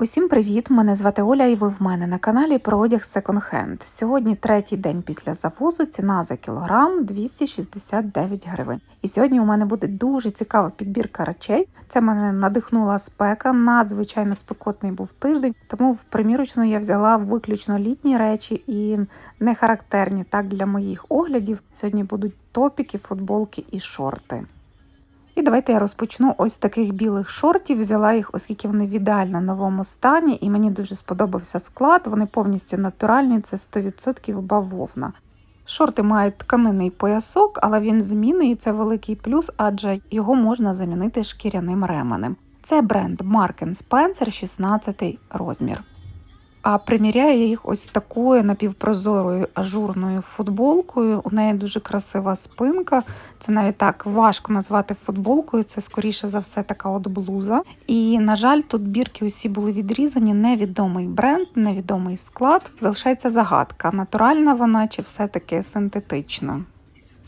Усім привіт! Мене звати Оля, і ви в мене на каналі про одяг Hand. Сьогодні третій день після завозу. Ціна за кілограм 269 гривень. І сьогодні у мене буде дуже цікава підбірка речей. Це мене надихнула спека. Надзвичайно спекотний був тиждень. Тому в примірочну я взяла виключно літні речі і не характерні так для моїх оглядів. Сьогодні будуть топіки, футболки і шорти. І давайте я розпочну ось таких білих шортів. Взяла їх, оскільки вони в ідеально новому стані, і мені дуже сподобався склад. Вони повністю натуральні, це 100% бавовна. Шорти мають тканинний поясок, але він змінний, і це великий плюс, адже його можна замінити шкіряним ременем. Це бренд Mark Spencer 16 розмір. А приміряю я їх ось такою напівпрозорою ажурною футболкою. У неї дуже красива спинка. Це навіть так важко назвати футболкою. Це скоріше за все така от блуза. І на жаль, тут бірки усі були відрізані. Невідомий бренд, невідомий склад. Залишається загадка, натуральна вона чи все-таки синтетична.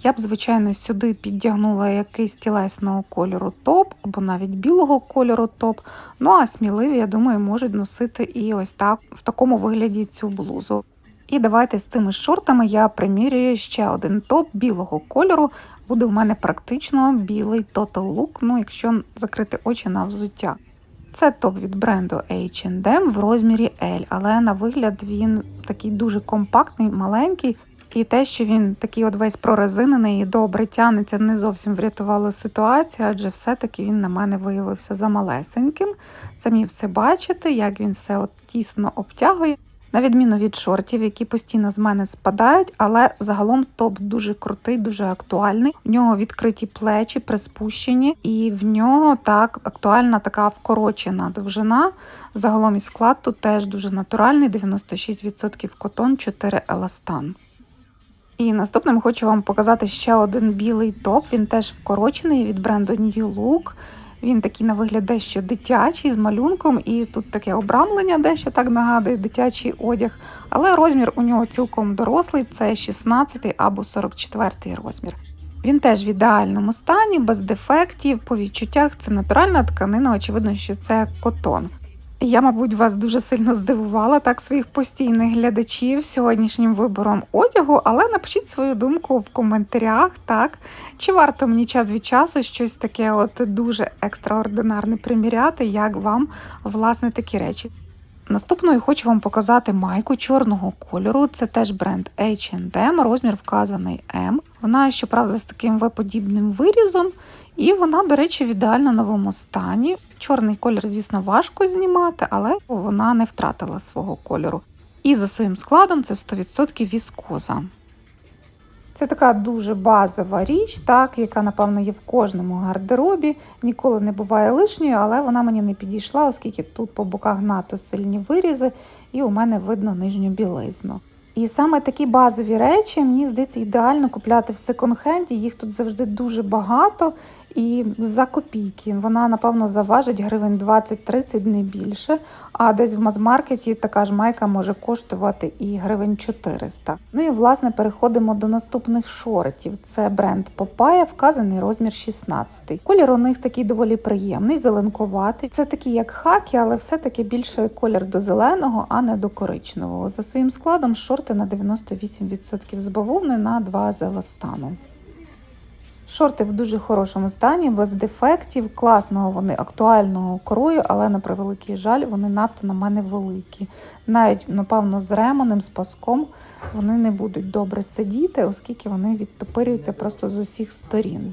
Я б, звичайно, сюди піддягнула якийсь тілесного кольору топ, або навіть білого кольору топ. Ну а сміливі, я думаю, можуть носити і ось так в такому вигляді цю блузу. І давайте з цими шортами я примірюю ще один топ білого кольору. Буде у мене практично білий Total Look, ну якщо закрити очі на взуття. Це топ від бренду H&M в розмірі L, але на вигляд він такий дуже компактний, маленький. І те, що він такий от весь прорезинений і добре тянеться, не зовсім врятувало ситуацію, адже все-таки він на мене виявився замалесеньким. Самі все бачите, як він все от тісно обтягує. На відміну від шортів, які постійно з мене спадають, але загалом топ дуже крутий, дуже актуальний. В нього відкриті плечі, приспущені, і в нього так актуальна така вкорочена довжина. Загалом і склад тут теж дуже натуральний, 96% котон, 4 еластан. І наступним хочу вам показати ще один білий топ. Він теж вкорочений від бренду New Look. Він такий на вигляд дещо дитячий з малюнком, і тут таке обрамлення дещо так нагадує дитячий одяг. Але розмір у нього цілком дорослий, це 16 або 44 розмір. Він теж в ідеальному стані, без дефектів, по відчуттях це натуральна тканина, очевидно, що це котон. Я, мабуть, вас дуже сильно здивувала так своїх постійних глядачів сьогоднішнім вибором одягу, але напишіть свою думку в коментарях, так чи варто мені час від часу щось таке от дуже екстраординарне приміряти, як вам власне такі речі. Наступною хочу вам показати майку чорного кольору. Це теж бренд H&M, розмір вказаний M. Вона, щоправда, з таким V-подібним вирізом, і вона, до речі, в ідеально новому стані. Чорний колір, звісно, важко знімати, але вона не втратила свого кольору. І за своїм складом це 100% віскоза. Це така дуже базова річ, так, яка, напевно, є в кожному гардеробі. Ніколи не буває лишньою, але вона мені не підійшла, оскільки тут по боках надто сильні вирізи, і у мене видно нижню білизну. І саме такі базові речі, мені здається, ідеально купляти в секонд-хенді. Їх тут завжди дуже багато. І за копійки вона, напевно, заважить гривень 20-30 не більше. А десь в мазмаркеті така ж майка може коштувати і гривень 400. Ну і власне переходимо до наступних шортів. Це бренд Попая, вказаний розмір 16. Колір у них такий доволі приємний, зеленкуватий. Це такий, як хакі, але все-таки більше колір до зеленого, а не до коричневого. За своїм складом шорти на 98% з бавовни на 2 з еластану. Шорти в дуже хорошому стані, без дефектів, класного вони актуального крою, але на превеликий жаль, вони надто на мене великі. Навіть, напевно, з ремонем, з паском вони не будуть добре сидіти, оскільки вони відтопирюються просто з усіх сторін.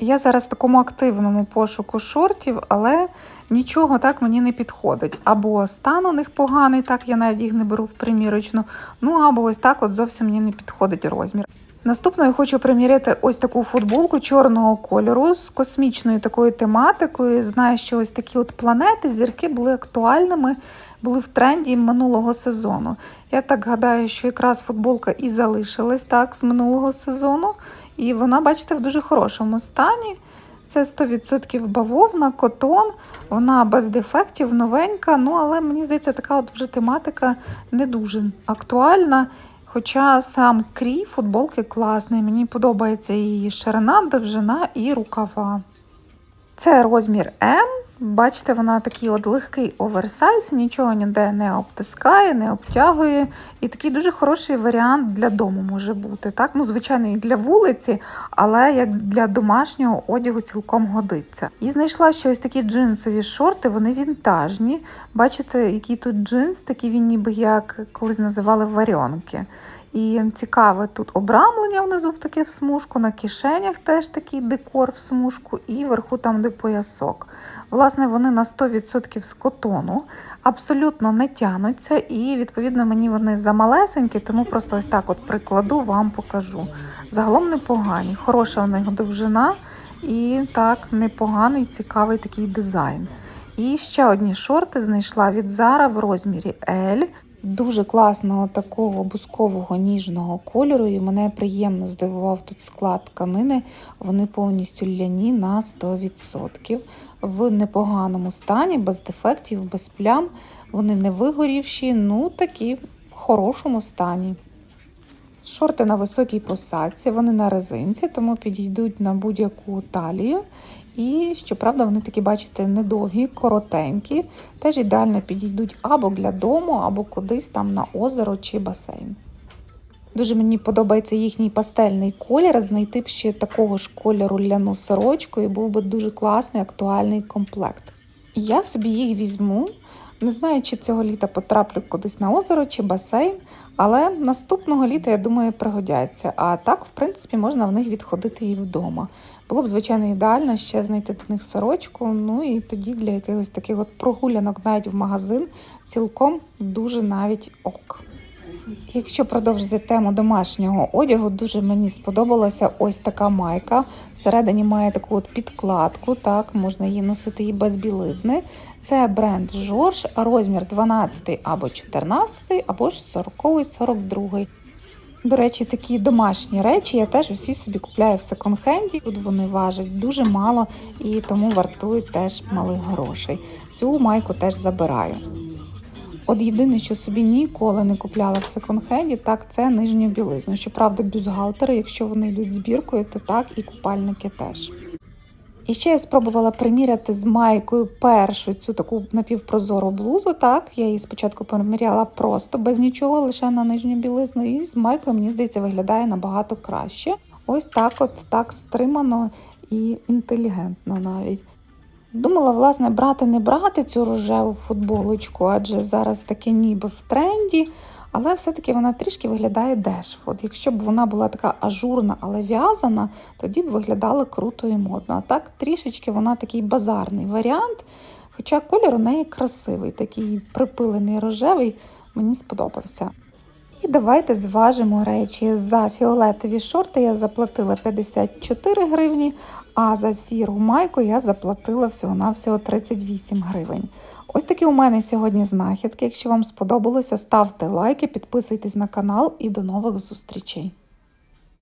Я зараз в такому активному пошуку шортів, але нічого так мені не підходить. Або стан у них поганий, так я навіть їх не беру в примірочну, ну або ось так от зовсім мені не підходить розмір. Наступною хочу приміряти ось таку футболку чорного кольору з космічною такою тематикою. Знаю, що ось такі от планети, зірки були актуальними, були в тренді минулого сезону. Я так гадаю, що якраз футболка і залишилась так з минулого сезону. І вона, бачите, в дуже хорошому стані. Це 100% бавовна, котон, вона без дефектів, новенька. Ну, але мені здається, така от вже тематика не дуже актуальна. Хоча сам крій футболки класний, мені подобається її ширина, довжина і рукава. Це розмір М, Бачите, вона такий от легкий оверсайз, нічого ніде не обтискає, не обтягує. І такий дуже хороший варіант для дому може бути. Так? Ну, звичайно, і для вулиці, але як для домашнього одягу цілком годиться. І знайшла ще ось такі джинсові шорти, вони вінтажні. Бачите, який тут джинс, такий він ніби як колись називали варіонки. І цікаве тут обрамлення внизу в таке в смужку, на кишенях теж такий декор в смужку, і вверху там де поясок. Власне, вони на 100% з котону, абсолютно не тянуться, і відповідно мені вони замалесенькі, тому просто ось так от прикладу, вам покажу. Загалом непогані, хороша в них довжина і так непоганий, цікавий такий дизайн. І ще одні шорти знайшла від Zara в розмірі L. Дуже класного такого бускового ніжного кольору, і мене приємно здивував тут склад тканини. Вони повністю ляні на 100%. В непоганому стані, без дефектів, без плям. Вони не вигорівші, ну такі в хорошому стані. Шорти на високій посадці, вони на резинці, тому підійдуть на будь-яку талію. І, щоправда, вони такі, бачите, недовгі, коротенькі, теж ідеально підійдуть або для дому, або кудись там на озеро чи басейн. Дуже мені подобається їхній пастельний колір. Знайти б ще такого ж кольору ляну сорочку і був би дуже класний актуальний комплект. Я собі їх візьму. Не знаю, чи цього літа потраплю кудись на озеро чи басейн, але наступного літа, я думаю, пригодяться. А так, в принципі, можна в них відходити і вдома. Було б, звичайно, ідеально ще знайти до них сорочку, ну і тоді для якихось таких от прогулянок навіть в магазин цілком дуже навіть ок. Якщо продовжити тему домашнього одягу, дуже мені сподобалася ось така майка. Всередині має таку от підкладку, так, можна її носити і без білизни. Це бренд Жорж, розмір 12 або 14, або ж 40-42. До речі, такі домашні речі я теж усі собі купляю в секонд-хенді. Тут вони важать дуже мало і тому вартують теж малих грошей. Цю майку теж забираю. От єдине, що собі ніколи не купляла в секонд-хенді, так це нижню білизну. Щоправда, бюстгальтери, якщо вони йдуть збіркою, то так і купальники теж. І ще я спробувала приміряти з майкою першу цю таку напівпрозору блузу. Так, я її спочатку приміряла просто без нічого, лише на нижню білизну. І з майкою, мені здається, виглядає набагато краще. Ось так, от так стримано і інтелігентно навіть. Думала, власне, брати не брати цю рожеву футболочку, адже зараз таке ніби в тренді, але все-таки вона трішки виглядає дешево. От Якщо б вона була така ажурна, але в'язана, тоді б виглядала круто і модно. А так трішечки вона такий базарний варіант. Хоча колір у неї красивий, такий припилений рожевий, мені сподобався. І давайте зважимо речі. За фіолетові шорти я заплатила 54 гривні, а за сіру майку я заплатила всього-навсього 38 гривень. Ось такі у мене сьогодні знахідки. Якщо вам сподобалося, ставте лайки, підписуйтесь на канал і до нових зустрічей.